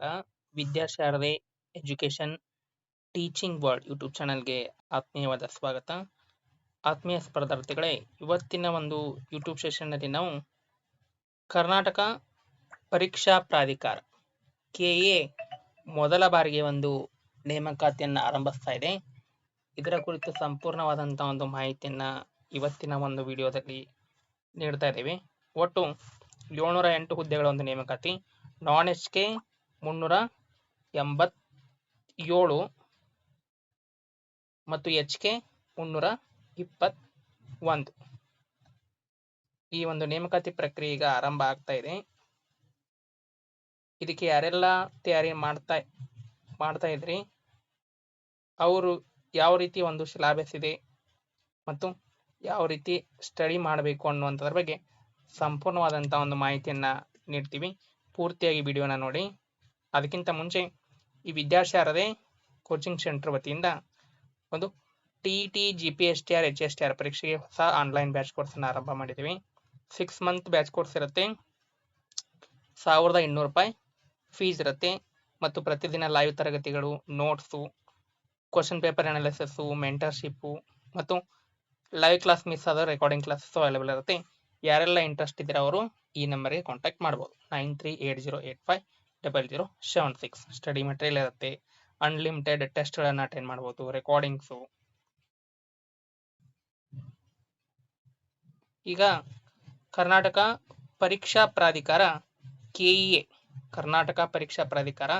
ನಿಮಗೆಲ್ಲ Vidyasharade education teaching world YouTube ಚಾನಲ್ಗೆ ಆತ್ಮೀಯವಾದ ಸ್ವಾಗತ. ಆತ್ಮೀಯ ಸ್ಪರ್ಧಾರ್ಥಿಗಳೇ, ಇವತ್ತಿನ ಒಂದು ಯೂಟ್ಯೂಬ್ ಸೆಷನ್ನಲ್ಲಿ ನಾವು ಕರ್ನಾಟಕ ಪರೀಕ್ಷಾ ಪ್ರಾಧಿಕಾರ, ಕೆ ಎ ಮೊದಲ ಬಾರಿಗೆ ಒಂದು ನೇಮಕಾತಿಯನ್ನು ಆರಂಭಿಸ್ತಾ ಇದೆ. ಇದರ ಕುರಿತು ಸಂಪೂರ್ಣವಾದಂಥ ಒಂದು ಮಾಹಿತಿಯನ್ನು ಇವತ್ತಿನ ಒಂದು ವಿಡಿಯೋದಲ್ಲಿ ನೀಡ್ತಾ ಇದ್ದೀವಿ. ಒಟ್ಟು ಏಳ್ನೂರ ಎಂಟು ಹುದ್ದೆಗಳ ಒಂದು ನೇಮಕಾತಿ, ನಾನ್ ಎಚ್ ಕೆ ಮುನ್ನೂರ ಎಂಬತ್ತೇಳು ಮತ್ತು ಎಚ್ ಕೆ ಮುನ್ನೂರ ಇಪ್ಪತ್ ಒಂದು ಈ ಒಂದು ನೇಮಕಾತಿ ಪ್ರಕ್ರಿಯೆ ಈಗ ಆರಂಭ ಆಗ್ತಾ ಇದೆ. ಇದಕ್ಕೆ ಯಾರೆಲ್ಲ ತಯಾರಿ ಮಾಡ್ತಾ ಮಾಡ್ತಾ ಇದ್ರಿ? ಅವರು ಯಾವ ರೀತಿ ಒಂದು ಸಿಲಾಬಸ್ ಇದೆ ಮತ್ತು ಯಾವ ರೀತಿ ಸ್ಟಡಿ ಮಾಡಬೇಕು ಅನ್ನುವಂಥದ್ರ ಬಗ್ಗೆ ಸಂಪೂರ್ಣವಾದಂಥ ಒಂದು ಮಾಹಿತಿಯನ್ನ ನೀಡ್ತೀವಿ. ಪೂರ್ತಿಯಾಗಿ ವಿಡಿಯೋನ ನೋಡಿ. ಅದಕ್ಕಿಂತ ಮುಂಚೆ ಈ ವಿದ್ಯಾಶಾರದೆ ಕೋಚಿಂಗ್ ಸೆಂಟರ್ ವತಿಯಿಂದ ಒಂದು T T G P S T R H S T R ಪರೀಕ್ಷೆಗೆ ಹೊಸ ಆನ್ಲೈನ್ ಬ್ಯಾಚ್ ಕೋರ್ಸನ್ನು ಆರಂಭ ಮಾಡಿದ್ದೀವಿ. ಸಿಕ್ಸ್ ಮಂತ್ ಬ್ಯಾಚ್ ಕೋರ್ಸ್ ಇರುತ್ತೆ. ಸಾವಿರದ ಇನ್ನೂರು ರೂಪಾಯಿ ಫೀಸ್ ಇರುತ್ತೆ. ಮತ್ತು ಪ್ರತಿದಿನ ಲೈವ್ ತರಗತಿಗಳು notes question paper analysis mentorship ಮತ್ತು ಲೈವ್ ಕ್ಲಾಸ್ ಮಿಸ್ ಆದ ರೆಕಾರ್ಡಿಂಗ್ ಕ್ಲಾಸಸ್ಸು ಅವೈಲೇಬಲ್ ಇರುತ್ತೆ. ಯಾರೆಲ್ಲ ಇಂಟ್ರೆಸ್ಟ್ ಇದ್ದೀರ ಅವರು ಈ ನಂಬರ್ಗೆ ಕಾಂಟ್ಯಾಕ್ಟ್ ಮಾಡ್ಬೋದು. Nine three eight zero eight five double zero seven six study material ಇರುತ್ತೆ. ಅನ್ಲಿಮಿಟೆಡ್ ಟೆಸ್ಟ್ಗಳನ್ನು ಅಟೆಂಡ್ ಮಾಡ್ಬೋದು ರೆಕಾರ್ಡಿಂಗ್ಸು ಈಗ ಕರ್ನಾಟಕ ಪರೀಕ್ಷಾ ಪ್ರಾಧಿಕಾರ ಕೆಇಎ ಕರ್ನಾಟಕ ಪರೀಕ್ಷಾ ಪ್ರಾಧಿಕಾರ,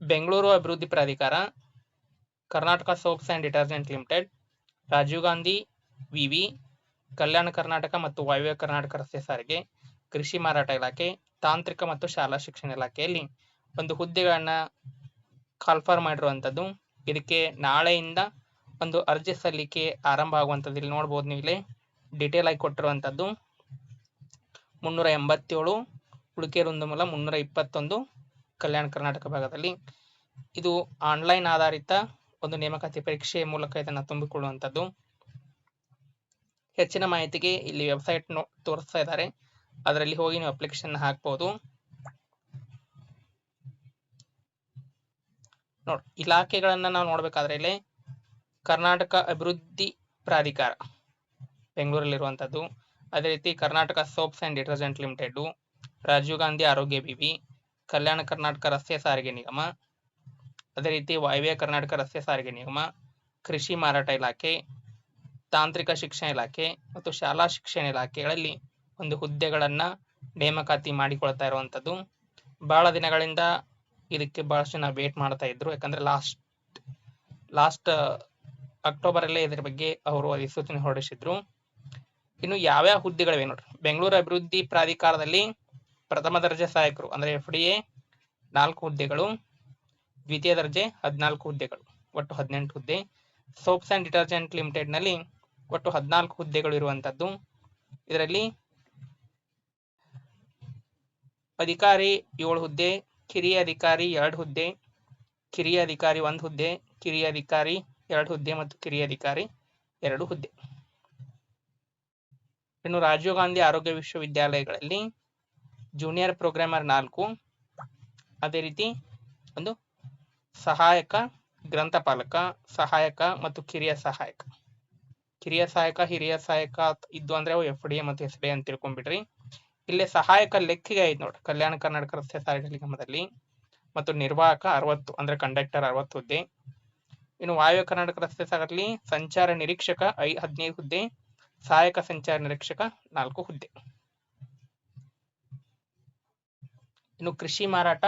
ಬೆಂಗಳೂರು ಅಭಿವೃದ್ಧಿ ಪ್ರಾಧಿಕಾರ, Karnataka soaps and detergent limited, Rajiv Gandhi ವಿವಿ ಕಲ್ಯಾಣ ಕರ್ನಾಟಕ ಮತ್ತು ವಾಯುವ್ಯ ಕರ್ನಾಟಕ ರಸ್ತೆ ಸಾರಿಗೆ, ಕೃಷಿ ಮಾರಾಟ ಇಲಾಖೆ ತಾಂತ್ರಿಕ ಮತ್ತು ಶಾಲಾ ಶಿಕ್ಷಣ ಇಲಾಖೆಯಲ್ಲಿ ಒಂದು ಹುದ್ದೆಗಳನ್ನ ಕಾಲ್ಫಾರ್ ಮಾಡಿರುವಂತದ್ದು. ಇದಕ್ಕೆ ನಾಳೆಯಿಂದ ಒಂದು ಅರ್ಜಿ ಸಲ್ಲಿಕೆ ಆರಂಭ ಆಗುವಂಥದ್ದು ಇಲ್ಲಿ ನೋಡ್ಬೋದು ನೀವು ಇಲ್ಲಿ ಡಿಟೇಲ್ ಆಗಿ ಕೊಟ್ಟಿರುವಂಥದ್ದು ಮುನ್ನೂರ ಎಂಬತ್ತೇಳು ಉಳಿಕೆರೊಂದು ಮೂಲ ಮುನ್ನೂರ ಇಪ್ಪತ್ತೊಂದು, ಕಲ್ಯಾಣ ಕರ್ನಾಟಕ ಭಾಗದಲ್ಲಿ. ಇದು ಆನ್ಲೈನ್ ಆಧಾರಿತ ಒಂದು ನೇಮಕಾತಿ ಪರೀಕ್ಷೆಯ ಮೂಲಕ ಇದನ್ನು ತುಂಬಿಕೊಳ್ಳುವಂಥದ್ದು ಹೆಚ್ಚಿನ ಮಾಹಿತಿಗೆ ಇಲ್ಲಿ ವೆಬ್ಸೈಟ್ ನೋ ತೋರಿಸ್ತಾ ಇದ್ದಾರೆ. ಅದರಲ್ಲಿ ಹೋಗಿ ನೀವು ಅಪ್ಲಿಕೇಶನ್ ಹಾಕ್ಬೋದು. ನೋಡಿ, ಇಲಾಖೆಗಳನ್ನ ನಾವು ನೋಡ್ಬೇಕಾದ್ರೆ ಇಲ್ಲಿ ಕರ್ನಾಟಕ ಅಭಿವೃದ್ಧಿ ಪ್ರಾಧಿಕಾರ, ಬೆಂಗಳೂರಲ್ಲಿರುವಂಥದ್ದು. ಅದೇ ರೀತಿ Karnataka soaps and detergent limited, Rajiv Gandhi ಆರೋಗ್ಯ ವಿವಿ ಕಲ್ಯಾಣ ಕರ್ನಾಟಕ ರಸ್ತೆ ಸಾರಿಗೆ ನಿಗಮ, ಅದೇ ರೀತಿ ವಾಯುವ್ಯ ಕರ್ನಾಟಕ ರಸ್ತೆ ಸಾರಿಗೆ ನಿಗಮ, ಕೃಷಿ ಮಾರಾಟ ಇಲಾಖೆ, ತಾಂತ್ರಿಕ ಶಿಕ್ಷಣ ಇಲಾಖೆ ಮತ್ತು ಶಾಲಾ ಶಿಕ್ಷಣ ಇಲಾಖೆಗಳಲ್ಲಿ ಒಂದು ಹುದ್ದೆಗಳನ್ನ ನೇಮಕಾತಿ ಮಾಡಿಕೊಳ್ತಾ ಇರುವಂತದ್ದು ಬಹಳ ದಿನಗಳಿಂದ ಇದಕ್ಕೆ ಬಹಳಷ್ಟು ಜನ ವೇಟ್ ಮಾಡ್ತಾ ಇದ್ರು. ಯಾಕಂದ್ರೆ ಲಾಸ್ಟ್ ಲಾಸ್ಟ್ ಅಕ್ಟೋಬರ್ ಅಲ್ಲೇ ಇದ್ರ ಬಗ್ಗೆ ಅವರು ಅಧಿಸೂಚನೆ ಹೊರಡಿಸಿದ್ರು. ಇನ್ನು ಯಾವ್ಯಾವ ಹುದ್ದೆಗಳಿವೆ ನೋಡ್ರಿ. ಬೆಂಗಳೂರು ಅಭಿವೃದ್ಧಿ ಪ್ರಾಧಿಕಾರದಲ್ಲಿ ಪ್ರಥಮ ದರ್ಜೆ ಸಹಾಯಕರು, ಅಂದ್ರೆ ಎಫ್ ಡಿ ಎ ನಾಲ್ಕು ಹುದ್ದೆಗಳು, ದ್ವಿತೀಯ ದರ್ಜೆ ಹದಿನಾಲ್ಕು ಹುದ್ದೆಗಳು, ಒಟ್ಟು ಹದಿನೆಂಟು ಹುದ್ದೆ. ಸೋಪ್ಸ್ ಅಂಡ್ ಡಿಟರ್ಜೆಂಟ್ ಲಿಮಿಟೆಡ್ನಲ್ಲಿ ಒಟ್ಟು ಹದಿನಾಲ್ಕು ಹುದ್ದೆಗಳು ಇರುವಂತದ್ದು ಇದರಲ್ಲಿ ಅಧಿಕಾರಿ ಏಳು ಹುದ್ದೆ, ಕಿರಿಯ ಅಧಿಕಾರಿ ಎರಡು ಹುದ್ದೆ, ಕಿರಿಯ ಅಧಿಕಾರಿ ಒಂದು ಹುದ್ದೆ, ಕಿರಿಯ ಅಧಿಕಾರಿ ಎರಡು ಹುದ್ದೆ ಮತ್ತು ಕಿರಿಯ ಅಧಿಕಾರಿ ಎರಡು ಹುದ್ದೆ. ಇನ್ನು ರಾಜೀವ್ ಗಾಂಧಿ ಆರೋಗ್ಯ ವಿಶ್ವವಿದ್ಯಾಲಯಗಳಲ್ಲಿ ಜೂನಿಯರ್ ಪ್ರೋಗ್ರಾಮರ್ ನಾಲ್ಕು, ಅದೇ ರೀತಿ ಒಂದು ಸಹಾಯಕ ಗ್ರಂಥಪಾಲಕ ಸಹಾಯಕ ಮತ್ತು ಕಿರಿಯ ಸಹಾಯಕ. ಕಿರಿಯ ಸಹಾಯಕ, ಹಿರಿಯ ಸಹಾಯಕ ಇದ್ದು ಅಂದ್ರೆ ಅವು ಎಫ್ ಡಿ ಎ ಮತ್ತು ಎಸ್ ಡಿ ಅಂತ ತಿಳ್ಕೊಂಡ್ಬಿಡ್ರಿ. ಇಲ್ಲಿ ಸಹಾಯಕ ಲೆಕ್ಕಿಗೆ ಐದು ನೋಡಿ. ಕಲ್ಯಾಣ ಕರ್ನಾಟಕ ರಸ್ತೆ ಸಾರಿಗೆ ನಿಗಮದಲ್ಲಿ ಮತ್ತು ನಿರ್ವಾಹಕ ಅರವತ್ತು, ಅಂದ್ರೆ ಕಂಡಕ್ಟರ್ ಅರವತ್ತು ಹುದ್ದೆ. ಇನ್ನು ವಾಯು ಕರ್ನಾಟಕ ರಸ್ತೆ ಸಾಗರಲ್ಲಿ ಸಂಚಾರ ನಿರೀಕ್ಷಕ ಐ ಹದಿನೈದು ಹುದ್ದೆ, ಸಹಾಯಕ ಸಂಚಾರ ನಿರೀಕ್ಷಕ ನಾಲ್ಕು ಹುದ್ದೆ. ಇನ್ನು ಕೃಷಿ ಮಾರಾಟ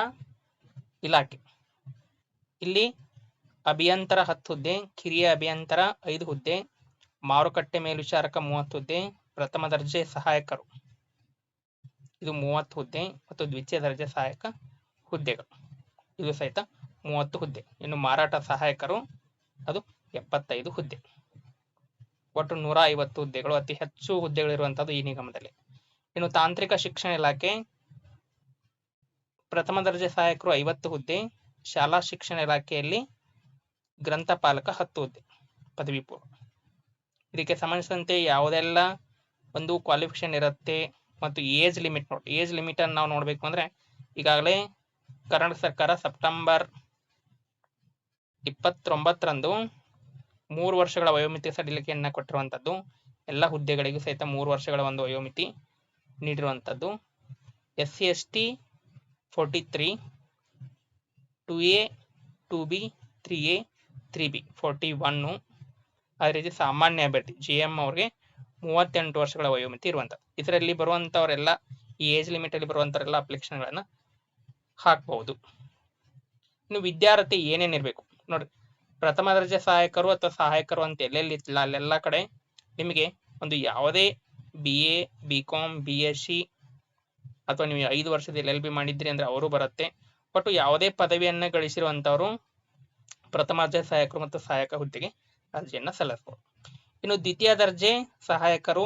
ಇಲಾಖೆ. ಇಲ್ಲಿ ಅಭಿಯಂತರ ಹತ್ತು ಹುದ್ದೆ, ಕಿರಿಯ ಅಭಿಯಂತರ ಐದು ಹುದ್ದೆ, ಮಾರುಕಟ್ಟೆ ಮೇಲ್ವಿಚಾರಕ ಮೂವತ್ತು ಹುದ್ದೆ, ಪ್ರಥಮ ದರ್ಜೆ ಸಹಾಯಕರು. ಇದು ಮೂವತ್ತು ಹುದ್ದೆ ಮತ್ತು ದ್ವಿತೀಯ ದರ್ಜೆ ಸಹಾಯಕ ಹುದ್ದೆಗಳು. ಇದು ಸಹಿತ ಮೂವತ್ತು ಹುದ್ದೆ. ಇನ್ನು ಮಾರಾಟ ಸಹಾಯಕರು ಅದು ಎಪ್ಪತ್ತೈದು ಹುದ್ದೆ. ಒಟ್ಟು ನೂರ ಐವತ್ತು ಹುದ್ದೆಗಳು, ಅತಿ ಹೆಚ್ಚು ಹುದ್ದೆಗಳಿರುವಂತದ್ದು ಈ ನಿಗಮದಲ್ಲಿ. ಇನ್ನು ತಾಂತ್ರಿಕ ಶಿಕ್ಷಣ ಇಲಾಖೆ ಪ್ರಥಮ ದರ್ಜೆ ಸಹಾಯಕರು ಐವತ್ತು ಹುದ್ದೆ, ಶಾಲಾ ಶಿಕ್ಷಣ ಇಲಾಖೆಯಲ್ಲಿ ಗ್ರಂಥಪಾಲಕ ಹತ್ತು ಹುದ್ದೆ, ಪದವಿ ಪೂರ್ವ. ಇದಕ್ಕೆ ಸಂಬಂಧಿಸಿದಂತೆ ಯಾವುದೆಲ್ಲ ಒಂದು ಕ್ವಾಲಿಫಿಕೇಶನ್ ಇರುತ್ತೆ ಮತ್ತು ಏಜ್ ಲಿಮಿಟ್ ನೋಡಿ. ಏಜ್ ಲಿಮಿಟ್ ಅನ್ನು ನಾವು ನೋಡಬೇಕು ಅಂದ್ರೆ ಈಗಾಗಲೇ ಕರ್ನಾಟಕ ಸರ್ಕಾರ ಸೆಪ್ಟೆಂಬರ್ ಇಪ್ಪತ್ತೊಂಬತ್ತರಂದು ಮೂರು ವರ್ಷಗಳ ವಯೋಮಿತಿ ಸಡಿಲಿಕೆಯನ್ನ ಕೊಟ್ಟಿರುವಂತದ್ದು ಎಲ್ಲ ಹುದ್ದೆಗಳಿಗೂ ಸಹಿತ ಮೂರು ವರ್ಷಗಳ ಒಂದು ವಯೋಮಿತಿ ನೀಡಿರುವಂತದ್ದು S C S T forty three two A two B three A three B forty one ಅದೇ ರೀತಿ ಸಾಮಾನ್ಯ ಅಭ್ಯರ್ಥಿ ಜಿ ಎಂ ಅವ್ರಿಗೆ ಮೂವತ್ತೆಂಟು ವರ್ಷಗಳ ವಯೋಮಿತಿ ಇರುವಂಥದ್ದು. ಇದರಲ್ಲಿ ಬರುವಂತವರೆಲ್ಲ, ಈ ಏಜ್ ಲಿಮಿಟ್ ಅಲ್ಲಿ ಬರುವಂತವರೆಲ್ಲ ಅಪ್ಲಿಕೇಶನ್ ಗಳನ್ನ ಹಾಕಬಹುದು. ಇನ್ನು ವಿದ್ಯಾರ್ಥಿ ಏನೇನಿರ್ಬೇಕು ನೋಡ್ರಿ ಪ್ರಥಮ ದರ್ಜೆ ಸಹಾಯಕರು ಅಥವಾ ಸಹಾಯಕರು ಅಂತ ಎಲ್ಲೆಲ್ಲಿ ಇತ್ತಿಲ್ಲ ಅಲ್ಲೆಲ್ಲ ಕಡೆ ನಿಮಗೆ ಒಂದು ಯಾವುದೇ B A B com B S C ಅಥವಾ ನೀವು ಐದು ವರ್ಷದ ಎಲ್ ಎಲ್ ಬಿ ಮಾಡಿದ್ರಿ ಅಂದ್ರೆ ಅವರು ಬರುತ್ತೆ. ಒಟ್ಟು ಯಾವುದೇ ಪದವಿಯನ್ನ ಗಳಿಸಿರುವಂತವರು ಪ್ರಥಮ ದರ್ಜೆ ಸಹಾಯಕರು ಮತ್ತು ಸಹಾಯಕ ಹುದ್ದೆಗೆ ಅರ್ಜಿಯನ್ನ ಸಲ್ಲಿಸಬಹುದು. ಇನ್ನು ದ್ವಿತೀಯ ದರ್ಜೆ ಸಹಾಯಕರು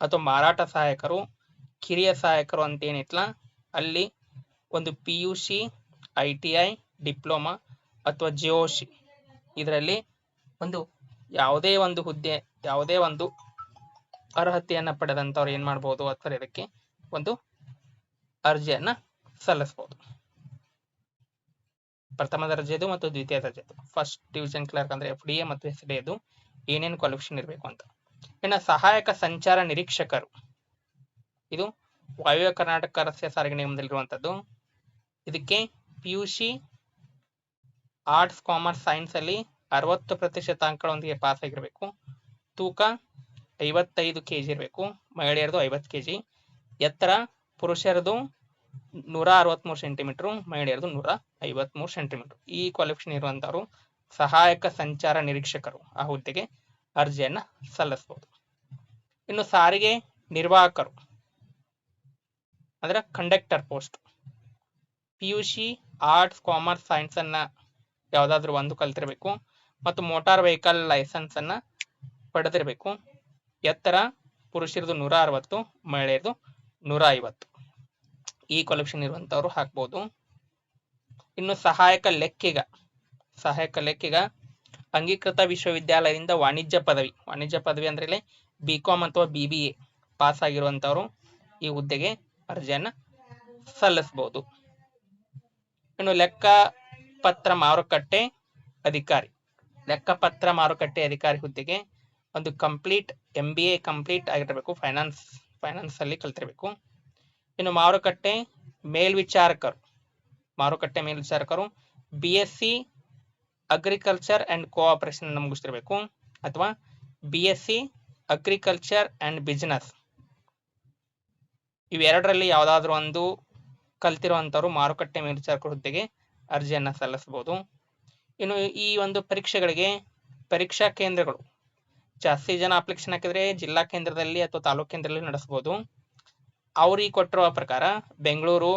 ಅಥವಾ ಮಾರಾಟ ಸಹಾಯಕರು, ಕಿರಿಯ ಸಹಾಯಕರು ಅಂತ ಏನಿತ್ತಲ್ಲ ಅಲ್ಲಿ ಒಂದು P U C I T I diploma ಅಥವಾ ಜಿಒಸಿ ಇದರಲ್ಲಿ ಒಂದು ಯಾವುದೇ ಒಂದು ಹುದ್ದೆ, ಯಾವುದೇ ಒಂದು ಅರ್ಹತೆಯನ್ನು ಪಡೆದಂಥವ್ರು ಏನು ಮಾಡ್ಬೋದು ಅಥವಾ ಇದಕ್ಕೆ ಒಂದು ಅರ್ಜಿಯನ್ನು ಸಲ್ಲಿಸ್ಬೋದು. ಪ್ರಥಮ ದರ್ಜೆದು ಮತ್ತು ದ್ವಿತೀಯ ದರ್ಜೆದು. ಫಸ್ಟ್ ಡಿವಿಷನ್ ಕ್ಲರ್ಕ್ ಅಂದ್ರೆ ಎಫ್ ಡಿ ಎ ಮತ್ತು ಎಸ್ ಡಿ ಎದು ಏನೇನು ಕ್ವಾಲಿಫಿಕೇಶನ್ ಇರಬೇಕು ಅಂತ. ಇನ್ನು ಸಹಾಯಕ ಸಂಚಾರ ನಿರೀಕ್ಷಕರು. ಇದು ವಾಯುವ್ಯ ಕರ್ನಾಟಕ ರಸ್ತೆ ಸಾರಿಗೆ ನಿಗಮದಲ್ಲಿರುವಂತದ್ದು ಇದಕ್ಕೆ ಪಿ ಆರ್ಟ್ಸ್, ಕಾಮರ್ಸ್, ಸೈನ್ಸ್ ಅಲ್ಲಿ ಅರವತ್ತು ಪ್ರತಿಶತ ಅಂಕಗಳೊಂದಿಗೆ ಪಾಸ್ ಆಗಿರಬೇಕು. ತೂಕ ಐವತ್ತೈದು ಕೆ ಜಿ ಇರಬೇಕು. ಮಹಿಳೆಯರದು ಐವತ್ತು ಕೆ ಜಿ ಎತ್ತರ ಪುರುಷರದು ನೂರ ಅರವತ್ಮೂರು ಸೆಂಟಿಮೀಟರ್. ಮಹಿಳೆಯರದು ನೂರ ಐವತ್ತ್ಮೂರು ಸೆಂಟಿಮೀಟರ್. ಈ ಕ್ವಾಲಿಫಿಕೇಶನ್ ಇರುವಂಥವರು ಸಹಾಯಕ ಸಂಚಾರ ನಿರೀಕ್ಷಕರು ಆ ಹುದ್ದೆಗೆ ಅರ್ಜಿಯನ್ನ ಸಲ್ಲಿಸಬಹುದು ಇನ್ನು ಸಾರಿಗೆ ನಿರ್ವಾಹಕರು, ಅಂದ್ರೆ conductor post P U C arts commerce science ಅನ್ನ ಯಾವ್ದಾದ್ರು ಒಂದು ಕಲ್ತಿರ್ಬೇಕು ಮತ್ತು ಮೋಟಾರ್ ವೆಹಿಕಲ್ ಲೈಸೆನ್ಸ್ ಅನ್ನ ಪಡೆದಿರಬೇಕು. ಎತ್ತರ ಪುರುಷರದು ನೂರ ಅರವತ್ತು, ಮಹಿಳೆಯರದು ನೂರ ಐವತ್ತು. ಈ ಕೊಲೆಕ್ಷನ್ ಇರುವಂತವ್ರು ಹಾಕ್ಬೋದು. ಇನ್ನು ಸಹಾಯಕ ಲೆಕ್ಕಿಗ ಸಹಾಯಕ ಲೆಕ್ಕಿಗ ಅಂಗೀಕೃತ ವಿಶ್ವವಿದ್ಯಾಲಯದಿಂದ ವಾಣಿಜ್ಯ ಪದವಿ. ವಾಣಿಜ್ಯ ಪದವಿ ಅಂದ್ರೆ ಬಿ ಕಾಮ್ ಅಥವಾ ಬಿ ಬಿ ಎ ಪಾಸ್ ಆಗಿರುವಂತವರು ಈ ಹುದ್ದೆಗೆ ಅರ್ಜಿಯನ್ನ ಸಲ್ಲಿಸಬಹುದು ಇನ್ನು ಲೆಕ್ಕ ಪತ್ರ ಮಾರುಕಟ್ಟೆ ಅಧಿಕಾರಿ. ಲೆಕ್ಕಪತ್ರ ಮಾರುಕಟ್ಟೆ ಅಧಿಕಾರಿ ಹುದ್ದೆಗೆ ಒಂದು complete M B A complete ಆಗಿರಬೇಕು. ಫೈನಾನ್ಸ್ ಫೈನಾನ್ಸ್ ಅಲ್ಲಿ ಕಲ್ತಿರ್ಬೇಕು. ಇನ್ನು ಮಾರುಕಟ್ಟೆ ಮೇಲ್ವಿಚಾರಕರು ಮಾರುಕಟ್ಟೆ ಮೇಲ್ವಿಚಾರಕರು B S C agriculture and cooperation ಮುಗಿಸ್ತಿರ್ಬೇಕು ಅಥವಾ B S C agriculture and business ಇವೆರಡರಲ್ಲಿ ಯಾವುದಾದ್ರೂ ಒಂದು ಕಲ್ತಿರುವಂತವ್ರು ಮಾರುಕಟ್ಟೆ ಮೇಲ್ವಿಚಾರಕ ಹುದ್ದೆಗೆ ಅರ್ಜಿಯನ್ನ ಸಲ್ಲಿಸಬಹುದು. ಇನ್ನು ಈ ಒಂದು ಪರೀಕ್ಷೆಗಳಿಗೆ ಪರೀಕ್ಷಾ ಕೇಂದ್ರಗಳು, ಜಾಸ್ತಿ ಜನ ಅಪ್ಲಿಕೇಶನ್ ಹಾಕಿದ್ರೆ ಜಿಲ್ಲಾ ಕೇಂದ್ರದಲ್ಲಿ ಅಥವಾ ತಾಲೂಕು ಕೇಂದ್ರದಲ್ಲಿ ನಡೆಸಬಹುದು. ಅವ್ರಿಗೆ ಕೊಟ್ಟಿರುವ ಪ್ರಕಾರ ಬೆಂಗಳೂರು,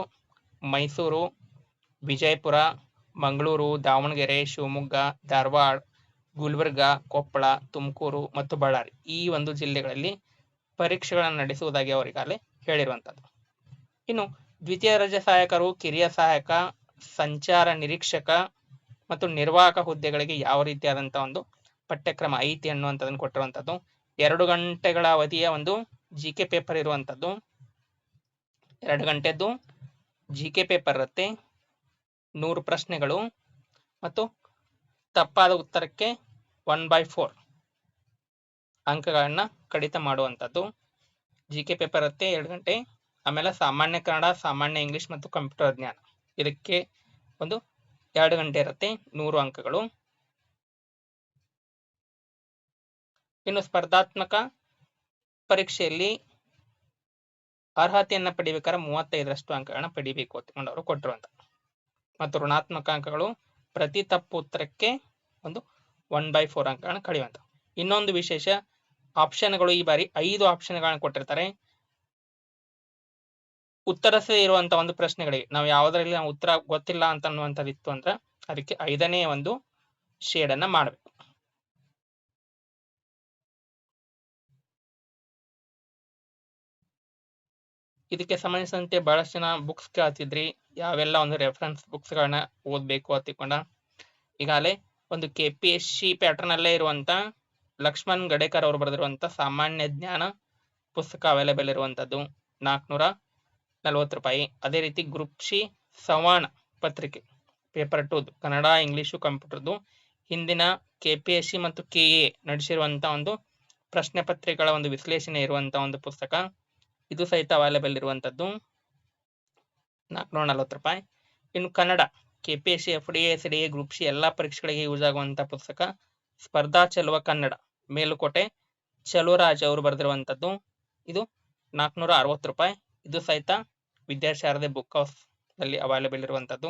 ಮೈಸೂರು, ವಿಜಯಪುರ ಮಂಗಳೂರು, ದಾವಣಗೆರೆ, ಶಿವಮೊಗ್ಗ, ಧಾರವಾಡ, ಗುಲ್ಬರ್ಗ, ಕೊಪ್ಪಳ, ತುಮಕೂರು ಮತ್ತು ಬಳ್ಳಾರಿ ಈ ಒಂದು ಜಿಲ್ಲೆಗಳಲ್ಲಿ ಪರೀಕ್ಷೆಗಳನ್ನು ನಡೆಸುವುದಾಗಿ ಅವರಿಗಾಗಲೇ ಹೇಳಿರುವಂತದ್ದು ಇನ್ನು ದ್ವಿತೀಯ ದರ್ಜೆ ಸಹಾಯಕರು, ಕಿರಿಯ ಸಹಾಯಕ, ಸಂಚಾರ ನಿರೀಕ್ಷಕ ಮತ್ತು ನಿರ್ವಾಹಕ ಹುದ್ದೆಗಳಿಗೆ ಯಾವ ರೀತಿಯಾದಂತಹ ಒಂದು ಪಠ್ಯಕ್ರಮ ಐತಿ ಅನ್ನುವಂಥದ್ದನ್ನು ಕೊಟ್ಟಿರುವಂತದ್ದು ಎರಡು ಗಂಟೆಗಳ ಅವಧಿಯ ಒಂದು ಜಿ ಕೆ ಪೇಪರ್ ಇರುವಂತದ್ದು ಎರಡು ಗಂಟೆದ್ದು ಜಿ ಕೆ ಪೇಪರ್ ಇರುತ್ತೆ. ನೂರು ಪ್ರಶ್ನೆಗಳು ಮತ್ತು ತಪ್ಪಾದ ಉತ್ತರಕ್ಕೆ ಒನ್ ಬೈ ಫೋರ್ ಅಂಕಗಳನ್ನ ಕಡಿತ ಮಾಡುವಂಥದ್ದು. ಜಿ ಕೆ ಪೇಪರ್ ಇರುತ್ತೆ ಎರಡು ಗಂಟೆ, ಆಮೇಲೆ ಸಾಮಾನ್ಯ ಕನ್ನಡ, ಸಾಮಾನ್ಯ ಇಂಗ್ಲಿಷ್ ಮತ್ತು ಕಂಪ್ಯೂಟರ್ ಜ್ಞಾನ ಇದಕ್ಕೆ ಒಂದು ಎರಡು ಗಂಟೆ ಇರುತ್ತೆ, ನೂರು ಅಂಕಗಳು. ಇನ್ನು ಸ್ಪರ್ಧಾತ್ಮಕ ಪರೀಕ್ಷೆಯಲ್ಲಿ ಅರ್ಹತೆಯನ್ನ ಪಡಿಬೇಕಾದ್ರೆ ಮೂವತ್ತೈದರಷ್ಟು ಅಂಕಗಳನ್ನ ಪಡಿಬೇಕು ಅಂತ ಅವರು ಕೊಟ್ಟಿರುವಂತ ಮತ್ತು ಋಣಾತ್ಮಕ ಅಂಕಗಳು ಪ್ರತಿ ತಪ್ಪು ಉತ್ತರಕ್ಕೆ ಒಂದು ಒನ್ ಬೈ ಫೋರ್ ಅಂಕಗಳನ್ನ ಕಳೆಯುವಂತ ಇನ್ನೊಂದು ವಿಶೇಷ ಆಪ್ಷನ್ಗಳು ಈ ಬಾರಿ ಐದು ಆಪ್ಷನ್ಗಳನ್ನು ಕೊಟ್ಟಿರ್ತಾರೆ. ಉತ್ತರಿಸದೇ ಇರುವಂತ ಒಂದು ಪ್ರಶ್ನೆಗಳಿಗೆ ನಾವು ಯಾವುದರಲ್ಲಿ ನಾವು ಉತ್ತರ ಗೊತ್ತಿಲ್ಲ ಅಂತ ಅನ್ನುವಂಥದ್ದು ಇತ್ತು ಅಂದ್ರೆ ಅದಕ್ಕೆ ಐದನೇ ಒಂದು ಶೇಡ್ ಅನ್ನ ಮಾಡಬೇಕು. ಇದಕ್ಕೆ ಸಂಬಂಧಿಸಿದಂತೆ ಬಹಳಷ್ಟು ಜನ ಬುಕ್ಸ್ ಕೇಳ್ತಿದ್ರಿ. ಯಾವೆಲ್ಲ ಒಂದು ರೆಫರೆನ್ಸ್ ಬುಕ್ಸ್ ಗಳನ್ನ ಓದ್ಬೇಕು ಅತ್ತಿಕೊಂಡ ಈಗಾಗಲೇ ಒಂದು K P S C pattern ಅಲ್ಲೇ ಇರುವಂತ ಲಕ್ಷ್ಮಣ್ ಗಡೇಕರ್ ಅವರು ಬರೆದಿರುವಂತ ಸಾಮಾನ್ಯ ಜ್ಞಾನ ಪುಸ್ತಕ ಅವೈಲೇಬಲ್ ಇರುವಂತದ್ದು ನಾಲ್ಕುನೂರ ನಲವತ್ತು ರೂಪಾಯಿ. ಅದೇ ರೀತಿ ಗ್ರೂಪ್ ಸಿ ಸವಾಣ್ ಪತ್ರಿಕೆ ಪೇಪರ್ ಟು ಕನ್ನಡ ಇಂಗ್ಲಿಷು ಕಂಪ್ಯೂಟರ್ದು ಹಿಂದಿನ ಕೆ ಪಿ ಎಸ್ ಸಿ ಮತ್ತು ಕೆ ಎ ನಡೆಸಿರುವಂತ ಒಂದು ಪ್ರಶ್ನೆ ಪತ್ರಿಕೆಗಳ ಒಂದು ವಿಶ್ಲೇಷಣೆ ಇರುವಂತ ಒಂದು ಪುಸ್ತಕ. ಇದು ಸಹಿತ ಅವೈಲೇಬಲ್ ಇರುವಂತದ್ದು. ನಾಲ್ಕುನೂರ ನಲವತ್ತು ರೂಪಾಯಿ. ಇನ್ನು Kannada K P S F D S D A group C ಎಲ್ಲಾ ಪರೀಕ್ಷೆಗಳಿಗೆ ಯೂಸ್ ಆಗುವಂತ ಪುಸ್ತಕ ಸ್ಪರ್ಧಾ ಚೆಲುವ ಕನ್ನಡ, ಮೇಲುಕೋಟೆ, ಚಲುವರಾಜ್ ಅವರು ಬರೆದಿರುವಂತದ್ದು. ಇದು ನಾಲ್ಕುನೂರ ಅರವತ್ತು ರೂಪಾಯಿ. ಇದು ಸಹಿತ ವಿದ್ಯಾಶಾರದೆ ಬುಕ್ ಹೌಸ್ ಅಲ್ಲಿ ಅವೈಲೇಬಲ್ ಇರುವಂತದ್ದು.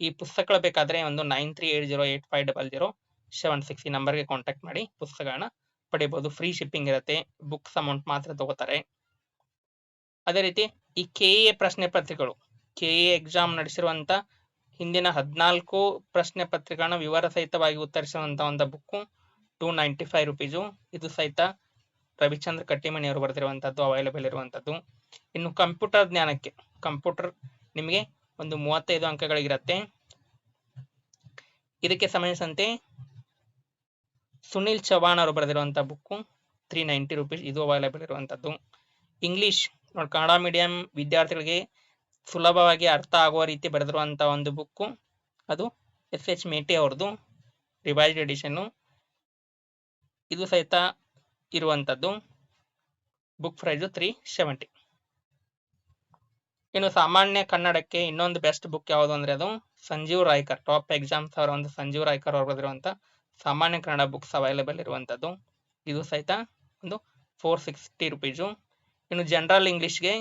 ಈ ಪುಸ್ತಕಗಳು ಬೇಕಾದ್ರೆ ಒಂದು nine three eight zero eight five double zero seven six ಈ ನಂಬರ್ಗೆ ಕಾಂಟ್ಯಾಕ್ಟ್ ಮಾಡಿ ಪುಸ್ತಕಗಳನ್ನ ಪಡಿಬಹುದು ಫ್ರೀ ಶಿಪ್ಪಿಂಗ್ ಇರುತ್ತೆ. ಬುಕ್ಸ್ ಅಮೌಂಟ್ ಮಾತ್ರ ತಗೋತಾರೆ. ಅದೇ ರೀತಿ ಈ ಕೆ ಎ ಪ್ರಶ್ನೆ ಪತ್ರಿಕೆಗಳು ಕೆ ಎ ಎಕ್ಸಾಮ್ ನಡೆಸಿರುವಂತ ಹಿಂದಿನ ಹದಿನಾಲ್ಕು ಪ್ರಶ್ನೆ ಪತ್ರಿಕೆಗಳನ್ನ ವಿವರ ಸಹಿತವಾಗಿ ಉತ್ತರಿಸುವಂತ ಒಂದು book two ninety five rupees ಇದು ಸಹಿತ ರವಿಚಂದ್ರ ಕಟ್ಟಿಮಣಿ ಅವರು ಬರೆದಿರುವಂತದ್ದು ಅವೈಲೇಬಲ್ ಇರುವಂತದ್ದು. ಇನ್ನು ಕಂಪ್ಯೂಟರ್ ಜ್ಞಾನಕ್ಕೆ ಕಂಪ್ಯೂಟರ್ ನಿಮಗೆ ಒಂದು ಮೂವತ್ತೈದು ಅಂಕಗಳಿಗಿರತ್ತೆ. ಇದಕ್ಕೆ ಸಂಬಂಧಿಸಿದಂತೆ ಸುನಿಲ್ ಚವಾಣ್ ಅವರು ಬರೆದಿರುವಂತ ಬುಕ್ಕು ತ್ರೀ ನೈಂಟಿ ರುಪೀಸ್ ಇದು ಅವೈಲೇಬಲ್ ಇರುವಂತದ್ದು. ಇಂಗ್ಲಿಷ್ ನೋಡಿ ಕನ್ನಡ ಮೀಡಿಯಂ ವಿದ್ಯಾರ್ಥಿಗಳಿಗೆ ಸುಲಭವಾಗಿ ಅರ್ಥ ಆಗುವ ರೀತಿ ಬರೆದಿರುವಂತ ಒಂದು ಬುಕ್ಕು ಅದು ಎಸ್ ಎಚ್ ಮೇಟಿ ಅವ್ರದ್ದು ರಿವೈಸ್ಡ್ ಎಡಿಷನ್ನು ಇದು ಸಹಿತ ಇರುವಂತದ್ದು ಬುಕ್ ಪ್ರೈಸು ತ್ರೀ ಸೆವೆಂಟಿ ಇನ್ನು ಸಾಮಾನ್ಯ ಕನ್ನಡಕ್ಕೆ ಇನ್ನೊಂದು ಬೆಸ್ಟ್ ಬುಕ್ ಯಾವುದು ಅಂದ್ರೆ ಅದು ಸಂಜೀವ್ ರಾಯ್ಕರ್ ಟಾಪ್ ಎಕ್ಸಾಮ್ಸ್ ಅವರ ಒಂದು ಸಂಜೀವ್ ರಾಯ್ಕರ್ ಅವರು ಬರೆದಿರುವಂಥ ಸಾಮಾನ್ಯ ಕನ್ನಡ ಬುಕ್ಸ್ ಅವೈಲೇಬಲ್ ಇರುವಂಥದ್ದು ಇದು ಸಹಿತ ಒಂದು ಫೋರ್ ಸಿಕ್ಸ್ಟಿ ರುಪೀಸು ಇನ್ನು ಜನರಲ್ ಇಂಗ್ಲಿಷ್ಗೆ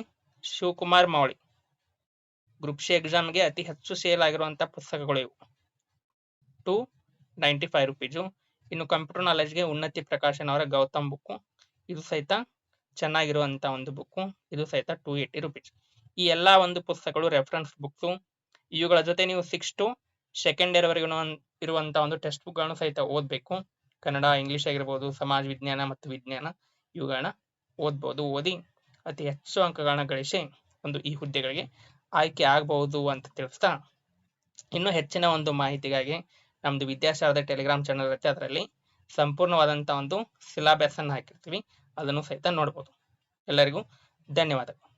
ಶಿವಕುಮಾರ್ ಮೌಳಿ ಗ್ರೂಪ್ ಸಿ ಎಕ್ಸಾಮ್ಗೆ ಅತಿ ಹೆಚ್ಚು ಸೇಲ್ ಆಗಿರುವಂತಹ ಪುಸ್ತಕಗಳು ಇವು. ಟು ನೈಂಟಿ ಫೈವ್ ರುಪೀಸು ಇನ್ನು ಕಂಪ್ಯೂಟರ್ ನಾಲೆಜ್ಗೆ ಉನ್ನತಿ ಪ್ರಕಾಶನ್ ಅವರ ಗೌತಮ್ ಬುಕ್ಕು ಇದು ಸಹಿತ ಚೆನ್ನಾಗಿರುವಂತ ಒಂದು ಬುಕ್ಕು ಇದು ಸಹಿತ ಟೂ ಏಯ್ಟಿ ರುಪೀಸ್ ಈ ಎಲ್ಲಾ ಒಂದು ಪುಸ್ತಕಗಳು ರೆಫರೆನ್ಸ್ ಬುಕ್ಸು ಇವುಗಳ ಜೊತೆ ನೀವು ಸಿಕ್ಸ್ ಟು ಸೆಕೆಂಡ್ ಇಯರ್ ವರೆಗೂ ಇರುವಂತ ಒಂದು ಟೆಕ್ಸ್ಟ್ ಬುಕ್ಗಳನ್ನು ಸಹಿತ ಓದಬೇಕು. ಕನ್ನಡ ಇಂಗ್ಲಿಷ್ ಆಗಿರ್ಬೋದು, ಸಮಾಜ ವಿಜ್ಞಾನ ಮತ್ತು ವಿಜ್ಞಾನ ಇವುಗಳನ್ನ ಓದ್ಬೋದು. ಓದಿ ಅತಿ ಹೆಚ್ಚು ಅಂಕಗಳನ್ನ ಗಳಿಸಿ ಒಂದು ಈ ಹುದ್ದೆಗಳಿಗೆ ಆಯ್ಕೆ ಆಗಬಹುದು ಅಂತ ತಿಳಿಸ್ತಾ ಇನ್ನೂ ಹೆಚ್ಚಿನ ಒಂದು ಮಾಹಿತಿಗಾಗಿ ನಮ್ದು ವಿದ್ಯಾಶಾರದ ಟೆಲಿಗ್ರಾಮ್ ಚಾನಲ್ ಇರುತ್ತೆ. ಅದರಲ್ಲಿ ಸಂಪೂರ್ಣವಾದಂತ ಒಂದು ಸಿಲಾಬಸ್ ಅನ್ನು ಹಾಕಿರ್ತೀವಿ. ಅದನ್ನು ಸಹಿತ ನೋಡ್ಬೋದು. ಎಲ್ಲರಿಗೂ ಧನ್ಯವಾದಗಳು.